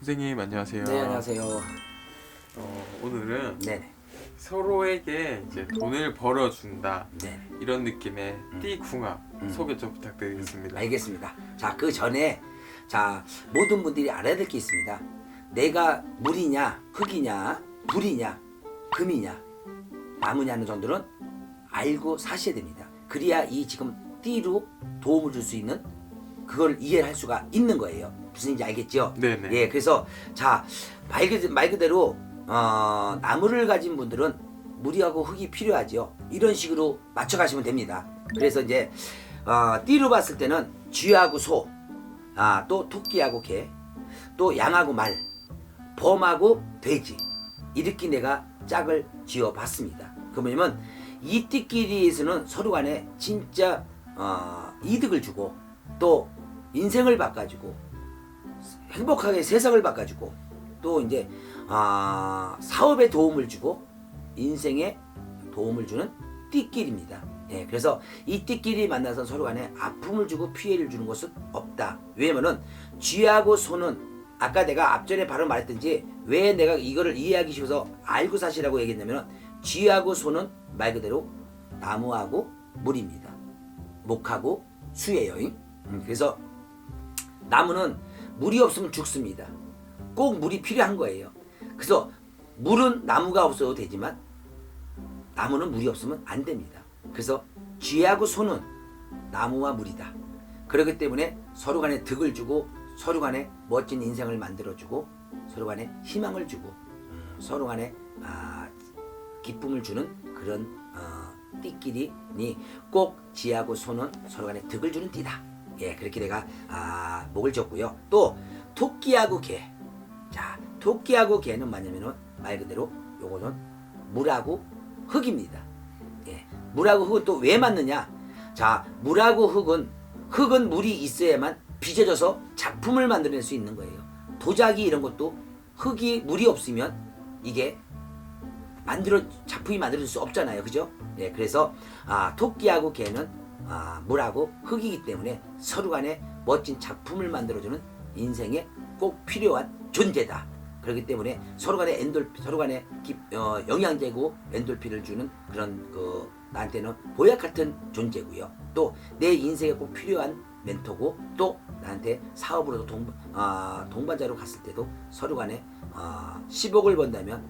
선생님 안녕하세요. 네 안녕하세요. 어, 오늘은 네네. 서로에게 이제 돈을 벌어준다 네. 이런 느낌의 띠궁합 음. 소개 좀 부탁드리겠습니다. 알겠습니다. 자 그 전에 자 모든 분들이 알아야 될 게 있습니다. 내가 물이냐 흙이냐 불이냐 금이냐 나무냐는 정도는 알고 사셔야 됩니다. 그래야 이 지금 띠로 도움을 줄 수 있는 그걸 이해할 수가 있는 거예요. 무슨 인지 알겠죠? 네네. 예, 그래서 자 말, 그- 말 그대로 어, 나무를 가진 분들은 물이하고 흙이 필요하죠. 이런 식으로 맞춰 가시면 됩니다. 그래서 이제 어, 띠로 봤을 때는 쥐하고 소, 아, 또 토끼하고 개, 또 양하고 말, 범하고 돼지 이렇게 내가 짝을 지어 봤습니다. 그 뭐냐면 이 띠끼리에서는 서로 간에 진짜 어, 이득을 주고 또 인생을 바꿔주고 행복하게 세상을 바꿔주고 또 이제 아, 사업에 도움을 주고 인생에 도움을 주는 띠끼리입니다. 예, 그래서 이 띠끼리 만나서 서로 간에 아픔을 주고 피해를 주는 것은 없다. 왜냐면은 쥐하고 소는 아까 내가 앞전에 바로 말했든지 왜 내가 이거를 이해하기 쉬워서 알고 사시라고 얘기했냐면은 쥐하고 소는 말 그대로 나무하고 물입니다. 목하고 수예요. 잉? 음, 그래서 나무는 물이 없으면 죽습니다. 꼭 물이 필요한 거예요. 그래서 물은 나무가 없어도 되지만 나무는 물이 없으면 안 됩니다. 그래서 쥐하고 소는 나무와 물이다. 그렇기 때문에 서로 간에 득을 주고 서로 간에 멋진 인생을 만들어주고 서로 간에 희망을 주고 음, 서로 간에 아, 기쁨을 주는 그런 어, 띠끼리니 꼭 쥐하고 소는 서로 간에 득을 주는 띠다. 예, 그렇게 내가 아, 목을 줬고요. 또 토끼하고 개. 자, 토끼하고 개는 뭐냐면은 말 그대로 요거는 물하고 흙입니다. 예, 물하고 흙은 또 왜 맞느냐? 자, 물하고 흙은 흙은 물이 있어야만 빚어져서 작품을 만들어낼 수 있는 거예요. 도자기 이런 것도 흙이 물이 없으면 이게 만들어 작품이 만들어질 수 없잖아요, 그죠? 예, 그래서 아, 토끼하고 개는 아, 물하고 흙이기 때문에 서로 간에 멋진 작품을 만들어주는 인생에 꼭 필요한 존재다. 그렇기 때문에 서로 간에 엔돌 서로 간에 기- 어, 영양제고 엔돌핀을 주는 그런 그 나한테는 보약 같은 존재고요. 또 내 인생에 꼭 필요한 멘토고 또 나한테 사업으로도 동, 아, 동반자로 갔을 때도 서로 간에 아, 10억을 번다면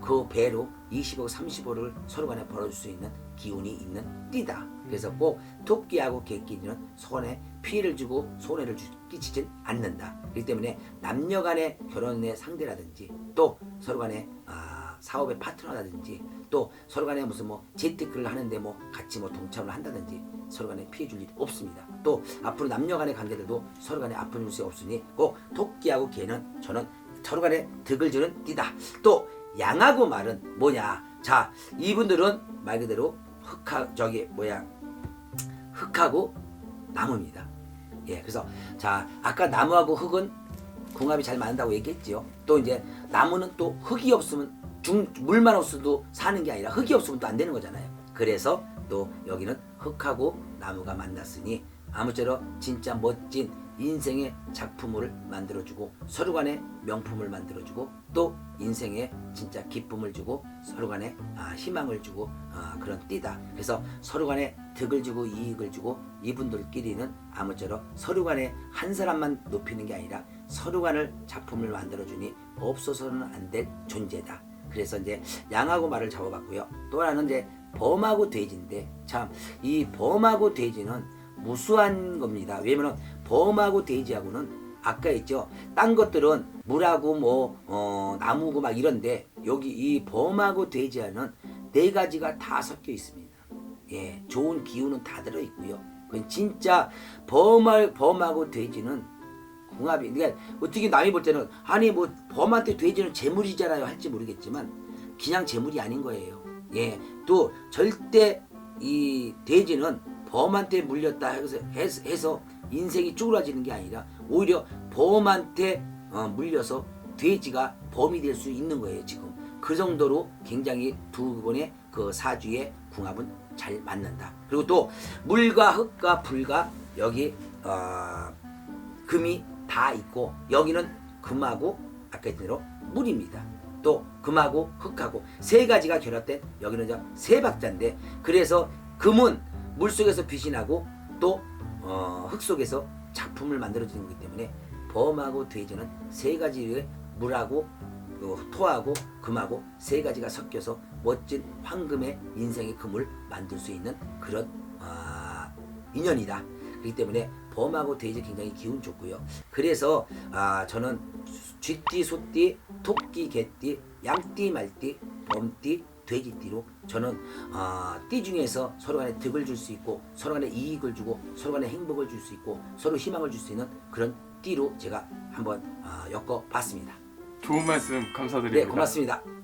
그 배로 20억, 30억을 서로 간에 벌어줄 수 있는 기운이 있는 띠다. 그래서 꼭 토끼하고 개끼리는 손에 피해를 주고 손해를 주, 끼치진 않는다. 그렇기 때문에 남녀 간의 결혼의 상대라든지 또 서로 간에 아, 사업의 파트너라든지 또 서로 간에 무슨 뭐 재테크를 하는데 뭐 같이 뭐 동참을 한다든지 서로 간에 피해 줄 일이 없습니다. 또 앞으로 남녀 간의 관계들도 서로 간에 아픈 일이 없으니 꼭 토끼하고 개는 저는 서로 간에 득을 주는 띠다. 또 양하고 말은 뭐냐? 자, 이분들은 말 그대로 흙하 저기 뭐야 흙하고 나무입니다. 예, 그래서 자 아까 나무하고 흙은 궁합이 잘 맞는다고 얘기했지요. 또 이제 나무는 또 흙이 없으면 중 물만 없어도 사는 게 아니라 흙이 없으면 또 안 되는 거잖아요. 그래서 또 여기는 흙하고 나무가 만났으니 아무쪼록 진짜 멋진 인생의 작품을 만들어주고 서로 간에 명품을 만들어주고 또 인생에 진짜 기쁨을 주고 서로 간에 아, 희망을 주고 아, 그런 띠다. 그래서 서로 간에 득을 주고 이익을 주고 이분들끼리는 아무쪼록 서로 간에 한 사람만 높이는 게 아니라 서로 간을 작품을 만들어주니 없어서는 안 될 존재다. 그래서 이제 양하고 말을 잡아봤고요. 또 하나는 이제 범하고 돼지인데 참 이 범하고 돼지는 무수한 겁니다. 왜냐면 범하고 돼지하고는 아까 했죠. 딴 것들은 물하고 뭐 어, 나무고 막 이런데 여기 이 범하고 돼지하는 네 가지가 다 섞여 있습니다. 예, 좋은 기운은 다 들어 있고요. 그건 진짜 범할 범하고 돼지는 궁합이 그러니까 어떻게 남이 볼 때는 아니 뭐 범한테 돼지는 재물이잖아요 할지 모르겠지만 그냥 재물이 아닌 거예요. 예, 또 절대 이 돼지는 범한테 물렸다 해서, 해서 인생이 쭈그라지는 게 아니라 오히려 범한테 어, 물려서 돼지가 범이 될 수 있는 거예요 지금 그 정도로 굉장히 두 분의 그 사주의 궁합은 잘 맞는다 그리고 또 물과 흙과 불과 여기 어, 금이 다 있고 여기는 금하고 아까 대로 물입니다. 또 금하고 흙하고 세 가지가 결합된 여기는 세 박자인데 그래서 금은 물 속에서 빛이 나고 또 어, 흙 속에서 작품을 만들어지는 거기 때문에 범하고 돼지는 세 가지의 물하고 어, 토하고 금하고 세 가지가 섞여서 멋진 황금의 인생의 금을 만들 수 있는 그런 아, 인연이다. 그렇기 때문에 범하고 돼지 굉장히 기운 좋고요. 그래서 아, 저는 쥐띠, 소띠, 토끼, 개띠, 양띠, 말띠, 범띠, 돼지띠로 저는 아, 띠 중에서 서로 간에 득을 줄 수 있고 서로 간에 이익을 주고 서로 간에 행복을 줄 수 있고 서로 희망을 줄 수 있는 그런 띠로 제가 한번 아, 엮어봤습니다. 좋은 말씀 네, 감사드립니다. 고맙습니다.